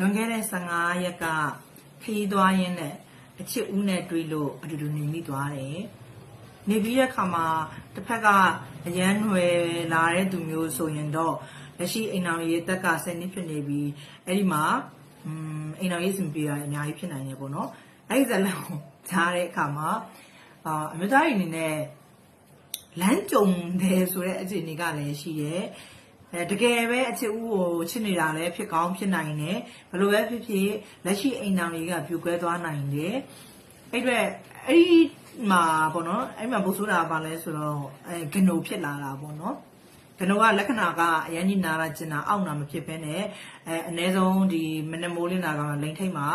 လွန်ခဲ့တဲ့15ရက်ကခရီးသွားရင်းနဲ့အချစ်ဦးနဲ့တွေ့လို့အတူတူနေမိသွားတယ်နေပြီးတဲ့အခါမှာတစ်ဖက်ကအရန်ွယ်လာတဲ့သူမျိုးဆိုရင်တော့လက်ရှိအိမ်တော်ရေးတက်က10နှစ်ဖြစ်နေပြီအဲ့ဒီမှာอืมအိမ်တော်ရေးစင်ပြေတာအများကြီးဖြစ်နိုင်တယ်ပေါ့နော်အဲ့ဒီဇာတ်လမ်းကိုကြားတဲ့အခါမှာအာအမျိုးသားတွေအနေနဲ့လမ်းကြုံတယ်ဆိုတဲ့အခြေအနေကလည်းရှိတယ် အဲတကယ်ပဲအချစ်ဦးကိုချစ်နေတာလည်းဖြစ်ကောင်းဖြစ်နိုင်တယ်ဘယ်လိုပဲဖြစ်ဖြစ်လက်ရှိအိမ်တော်တွေကပြိုကွဲသွားနိုင်တယ်အဲ့အတွက်အဲ့ဒီမှာပေါ့နော်အဲ့မှာဘုဆိုတာပါလဲဆိုတော့အဲဂနိုဖြစ်လာတာပေါ့နော်ဂနိုကလက္ခဏာကအရင်ကြီးနာလာကျင်တာအောက်နာမဖြစ်ဘဲနဲ့အဲအ ਨੇ ဆုံးဒီမနမိုးလင်းတာကလိန်ထိတ်မှာ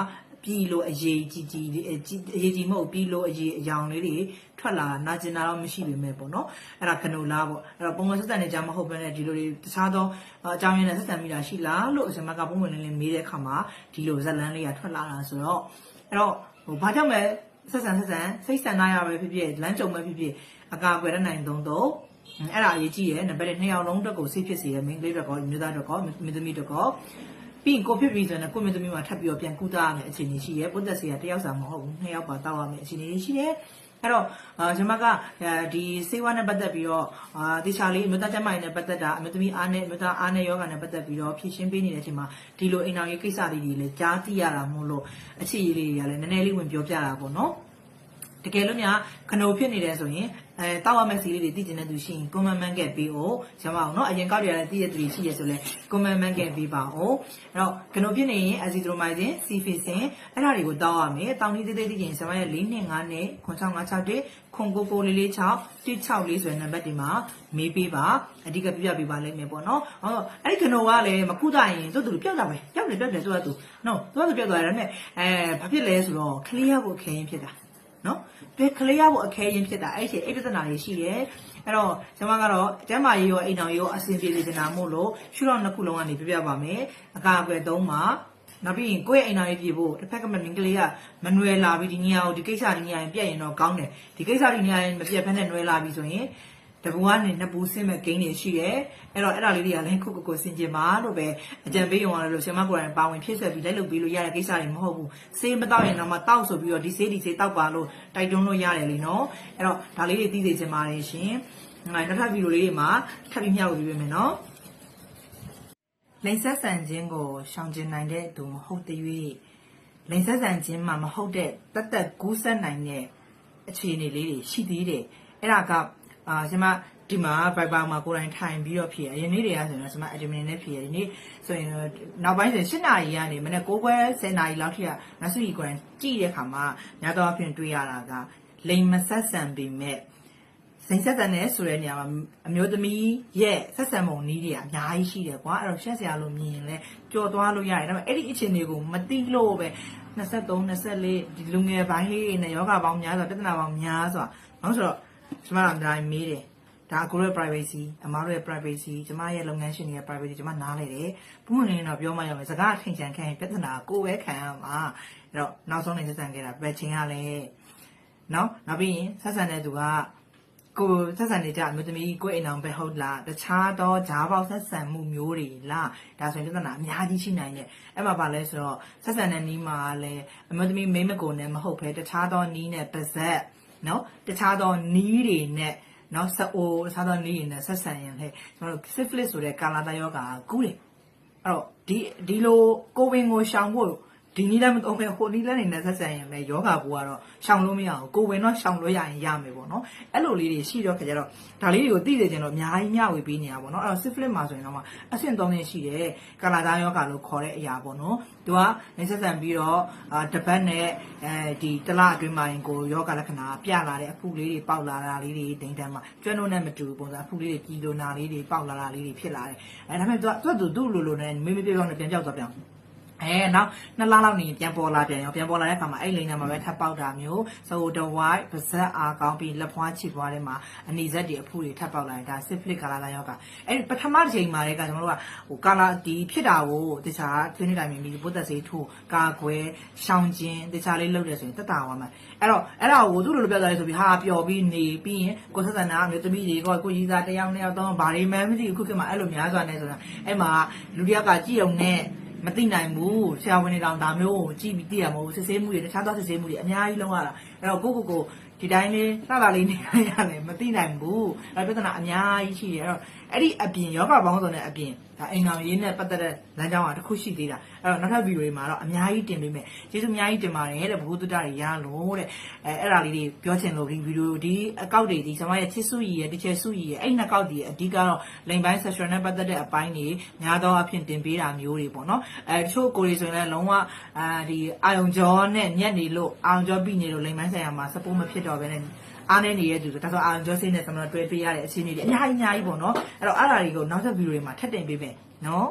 ပြီးလို့အရေးကြီးကြီးလေးအကြီးအရေးကြီးမဟုတ်ပြီးလို့အရေးအယောင်လေးတွေထွက်လာနာကျင်တာတော့မရှိပေမဲ့ပေါ့နော်အဲ့ဒါကနိုလာပေါ့အဲ့တော့ပုံမှန်ဆက်ဆံနေကြမဟုတ်ဘဲနဲ့ဒီလိုတွေတခြားသောအကြောင်းရင်းနဲ့ဆက်ဆံမိတာရှိလားလို့အစမကပုံမှန်လင်းလင်းမေးတဲ့အခါမှာဒီလိုဇက်လန်းလေးကထွက်လာတာဆိုတော့အဲ့တော့ဟိုဘာကြောင့်လဲဆက်ဆံဆက်ဆံစိတ်ဆန္ဒရပဲဖြစ်ဖြစ်လမ်းကြုံပဲဖြစ်ဖြစ်အကာအကွယ်ရနိုင်သုံးတော့အဲ့ဒါအရေးကြီးတယ်နံပါတ်1နှစ်ယောက်လုံးအတွက်ကိုစိတ်ဖြစ်စေရမင်းကလေးအတွက်ကောမျိုးသားအတွက်ကောမင်းသမီးအတွက်ကော ပြီးရင်ကိုဖြစ်ပြီးဆိုရင်ကိုမင်းသမီးမှာထပ်ပြီးတော့ပြန်ကူတာရမယ်အခြေအနေရှိရဲပုတ်သက်စီကတယောက်စာမဟုတ်ဘူးနှစ်ယောက်ပါတောက်ရမယ်အခြေအနေရှိတယ်အဲ့တော့အာကျွန်မကဒီစေဝါနဲ့ပတ်သက်ပြီးတော့အာတေချာလေးအမျိုးသားကျန်းမာရေးနဲ့ပတ်သက်တာအမျိုးသမီးအားနဲ့အမျိုးသားအားနဲ့ယောဂနဲ့ပတ်သက်ပြီးတော့ဖြည့်ရှင်းပေးနေတဲ့အချိန်မှာဒီလိုအိမ်တော်ရေးကိစ္စလေးတွေလည်းကြားသိရတာမို့လို့အခြေအရေးလေးတွေကလည်းနည်းနည်းလေးဝင်ပြောပြတာပေါ့နော် တကယ်လို့များခနိုဖြစ်နေတယ်ဆိုရင်အဲတောက်ရမယ့်စီလေးတွေသိကျင်တဲ့သူရှိရင် comment man ကပေးဖို့ရမအောင်နော်အရင်ကောက်ရတဲ့သိရတဲ့သူရှိရဆိုလဲ comment man ကပေးပါအောင်အဲ့တော့ခနိုဖြစ်နေရင် azithromycin cefixin အဲ့ဒါတွေကိုတောက်ရမယ်တောင်းနည်းသေးသေးသိကျင်ရမရဲ့၄နဲ့၅နဲ့9656တွေ99446 164ဆိုတဲ့နံပါတ်ဒီမှာမေးပေးပါအဓိကပြပြပေးပါလိမ့်မယ်ပေါ့နော်ဟောအဲ့ဒီခနိုကလည်းမကုသရင်သူ့သူပျောက်တာပဲပျောက်တယ်ပျောက်တယ်သူ့သူနော်သူ့သူပျောက်သွားတယ်ဒါပေမဲ့အဲဘာဖြစ်လဲဆိုတော့ clear ကိုခရင်ဖြစ်တာ နော်ဒီကလေးရဖို့အခဲရင်ဖြစ်တာအဲ့ဒီအဲ့ပြဿနာတွေရှိတယ်အဲ့တော့ကျွန်မကတော့ကျမ်းမာရေးရောအိမ်တော်ရောအဆင်ပြေနေကြတာမို့လို့ရှုတော့နှစ်ခုလုံးကနေပြပြပါမယ်အကာအကွယ်သုံးပါနောက်ပြီးရင်ကိုယ့်ရဲ့အိမ်တော်ရေးပြေဖို့တစ်ဖက်ကမင်းကလေးကမနွယ်လာပြီးဒီညအောင်ဒီကိစ္စဒီညရင်ပြက်ရင်တော့ကောင်းတယ်ဒီကိစ္စဒီညရင်မပြက်ဖက်နဲ့နွယ်လာပြီးဆိုရင် တပူကနေနှစ်ပူဆင်းမဲ့ဂိမ်းတွေရှိတယ်အဲ့တော့အဲ့ဒါလေးတွေကလည်းခုခုကိုဆင်ကျင်ပါလို့ပဲအကြံပေးရုံရလို့ဆင်မကိုယ်တိုင်ပါဝင်ဖြစ်ဆက်ပြီးလိုက်လုပ်ပြီးလို့ရတဲ့ကိစ္စတွေမဟုတ်ဘူးဆေးမတောက်ရင်တော့မှတောက်ဆိုပြီးတော့ဒီဆေးဒီဆေးတောက်ပါလို့တိုက်တွန်းလို့ရတယ်လीနော်အဲ့တော့ဒါလေးတွေသိစေချင်ပါတယ်ရှင်ငါနောက်ထပ်ဗီဒီယိုလေးတွေမှာထပ်ပြီးမျှဝေပေးမယ်နော်လိန်ဆက်ဆန်ခြင်းကိုရှောင်ကျဉ်နိုင်တဲ့သူမဟုတ်သေး၍လိန်ဆက်ဆန်ခြင်းမှာမဟုတ်တဲ့တတ်သက်ကူးဆက်နိုင်တဲ့အခြေအနေလေးတွေရှိသေးတယ်အဲ့ဒါက အာကျွန်မဒီမှာ Viber မှာကိုယ်တိုင်ထိုင်ပြီးတော့ဖြည့်ရအရင်နေ့တွေကဆိုရင်တော့ကျွန်မ admin နဲ့ဖြည့်ရဒီနေ့ဆိုရင်နောက်ပိုင်းဆိုရင်7နာရီကနေမနေ့9ခွဲ10နာရီလောက်ထိကနောက်စုကြီးကိုယ်တိုင်ကြည့်တဲ့အခါမှာများသောအားဖြင့်တွေ့ရတာကလိမ်မဆက်ဆံပေမဲ့စိန်ဆက်ဆံတဲ့ဆိုတဲ့နေရာမှာအမျိုးသမီးရဲ့ဆက်ဆံပုံနည်းတွေကအများကြီးရှိတယ်ကွာအဲ့တော့ရှက်စရာလို့မြင်ရင်လည်းကြော်သွားလို့ရတယ်ဒါပေမဲ့အဲ့ဒီအခြေအနေကိုမသိလို့ပဲ23 24ဒီလူငယ်ပိုင်းလေးတွေနဲ့ယောဂပေါင်းများစွာပြဿနာပေါင်းများစွာဘာလို့ဆိုတော့ ကျမတို့အတိုင်းမေးတယ်ဒါအကိုရဲ့ privacy အမားတို့ရဲ့ privacy ကျမရဲ့လုပ်ငန်းရှင်တွေရဲ့ privacy ကျမနားလဲတယ်ဘုမလင်းတော့ပြောမှရမယ်စကားအထင်ချန်ခံရင်ပြဿနာကိုပဲခံရမှာအဲ့တော့နောက်ဆုံးနေဆက်ဆံခဲ့တာပဲချင်းကလည်းနော်နောက်ပြီးရင်ဆက်ဆံတဲ့သူကကိုဆက်ဆံနေကြအမျိုးသမီးကိုအိမ်အောင်ပဲဟုတ်လားတခြားသောဂျားပေါက်ဆက်ဆံမှုမျိုးတွေလားဒါဆိုရင်ပြဿနာအများကြီးရှိနိုင်တယ်အဲ့မှာပါလဲဆိုတော့ဆက်ဆံတဲ့နီးမှာလည်းအမျိုးသမီးမိမကိုနဲ့မဟုတ်ဘဲတခြားသောနီးနဲ့ပါဇက် နော်တခြားသောနီးတွေနဲ့နော်ဆက်အိုတခြားသောနီးတွေနဲ့ဆက်ဆံရင်လေကျွန်တော်တို့ syphilis ဆိုတဲ့ကာလာတယောဂါကူးတယ်အဲ့တော့ဒီဒီလိုကိုဝင်ကိုရှောင်ဖို့ ဒီနီးလည်းမတော့ပဲဟိုနီးလည်းနေနဲ့ဆက်ဆံရင်လည်းယောဂဘူကတော့ရှောင်လို့မရအောင်ကိုဝင်တော့ရှောင်လို့ရရင်ရမယ်ပေါ့နော်အဲ့လိုလေးတွေရှိတော့ခကြတော့ဒါလေးတွေကိုသိစေချင်တော့အများကြီးမျှဝေပေးနေတာပေါ့နော်အဲ့တော့ syphilis မှာဆိုရင်တော့အဆင့်3နဲ့ရှိတယ်ကာလာသားယောဂလို့ခေါ်တဲ့အရာပေါ့နော်သူကနေဆက်ဆံပြီးတော့အာတပတ်နဲ့အဲဒီတလအတွင်းမှာရင်ကိုယောဂလက္ခဏာပြလာတဲ့အဖုလေးတွေပေါက်လာတာလေးတွေဒိန်တန်းမှာကျွမ်းလို့နဲ့မတူဘူးပုံစံအဖုလေးတွေကြီးလိုနာလေးတွေပေါက်လာတာလေးတွေဖြစ်လာတယ်အဲဒါပေမဲ့သူကသူ့သူ့လိုလိုနဲ့မေးမေးပြောပြောနဲ့ပြန်ကြောက်သွားပြန် အဲနောက်နှစ်လလောက်နေပြန်ပေါ်လာပြန်ရောပြန်ပေါ်လာတဲ့အခါမှာအဲ့လိန်ထဲမှာပဲထပ်ပေါက်တာမျိုးဆိုတော့ဝိုင်းပါဇက်အားကောင်းပြီးလက်ဖွားချစ်ပွားတဲ့မှာအနီဇက်တွေအဖူတွေထပ်ပေါက်လာတယ်ဒါစစ်ဖလစ်ကာလာလာရောက်ကအဲ့ပထမတစ်ချိန်မှာလည်းကကျွန်တော်တို့ကဟိုကာလာဒီဖြစ်တာကိုတခြားသွင်းနေတိုင်းမြင်ပြီးပုတ်သက်စေးထိုးကာကွယ်ရှောင်းခြင်းတခြားလေးလုပ်တယ်ဆိုရင်တက်တာသွားမှာအဲ့တော့အဲ့ဒါကိုသူ့လိုလိုပြောကြတယ်ဆိုပြီးဟာပျော်ပြီးနေပြီးရင်ကိုဆက်ဆန္ဒအမျိုးသမီးတွေကကိုကြီးစားတယောက်နှစ်ယောက်တော့ဘာတွေမှမသိဘူးခုခေတ်မှာအဲ့လိုများစွာနေဆိုတာအဲ့မှာလူတယောက်ကကြည့်အောင်နဲ့ မသိနိုင်ဘူးဆရာဝန်တွေတောင်ဒါမျိုးကိုကြည့်ပြီးသိရမဟုတ်ဘူးစစ်ဆေးမှုတွေတခြားသောစစ်ဆေးမှုတွေအများကြီးလုံးရတာအဲ့တော့ကိုကိုကို ဒီတိုင်းလေးလှလာလေးနေရတယ်မသိနိုင်ဘူးအဲ့ပြဿနာအများကြီးရှိတယ်အဲ့တော့အဲ့ဒီအပြင်ယောဂပေါင်းစုံတဲ့အပြင်ဒါအိမ်တော်ရေးနဲ့ပတ်သက်တဲ့လမ်းကြောင်းကတစ်ခုရှိသေးတာအဲ့တော့နောက်ထပ်ဗီဒီယိုတွေမှာတော့အများကြီးတင်ပေးမယ်ကျေးဇူးအများကြီးတင်ပါတယ်တဲ့ဘုဟုတ္တတွေရလို့တဲ့အဲအဲ့ဒါလေးတွေပြောချင်လို့ဒီဗီဒီယိုဒီအကောက်တွေဒီကျွန်မရဲ့ချစ်စုကြီးရဲ့တချေစုကြီးရဲ့အဲ့နှစ်ကောက်တွေအဓိကတော့လိန်ပိုင်း session နဲ့ပတ်သက်တဲ့အပိုင်းတွေများသောအားဖြင့်တင်ပေးတာမျိုးတွေပေါ့နော်အဲတချို့ကိုယ်တွေဆိုရင်လည်းလုံးဝအာဒီအာယုံကြောနဲ့ညက်နေလို့အာယုံကြောပြီးနေလို့လိန်ပိုင်းဆိုင်ရာမှာ support မဖြစ်တော့ဘဲနဲ့အားနေနေတဲ့သူဆိုဒါဆိုအာရုံကြောစိတ်နဲ့သမဏတွဲပေးရတဲ့အခြေအနေတွေအများကြီးအများကြီးပေါ့နော်အဲ့တော့အဲ့ဒါတွေကိုနောက်ထပ်ဗီဒီယိုတွေမှာထပ်တင်ပေးမယ်နော်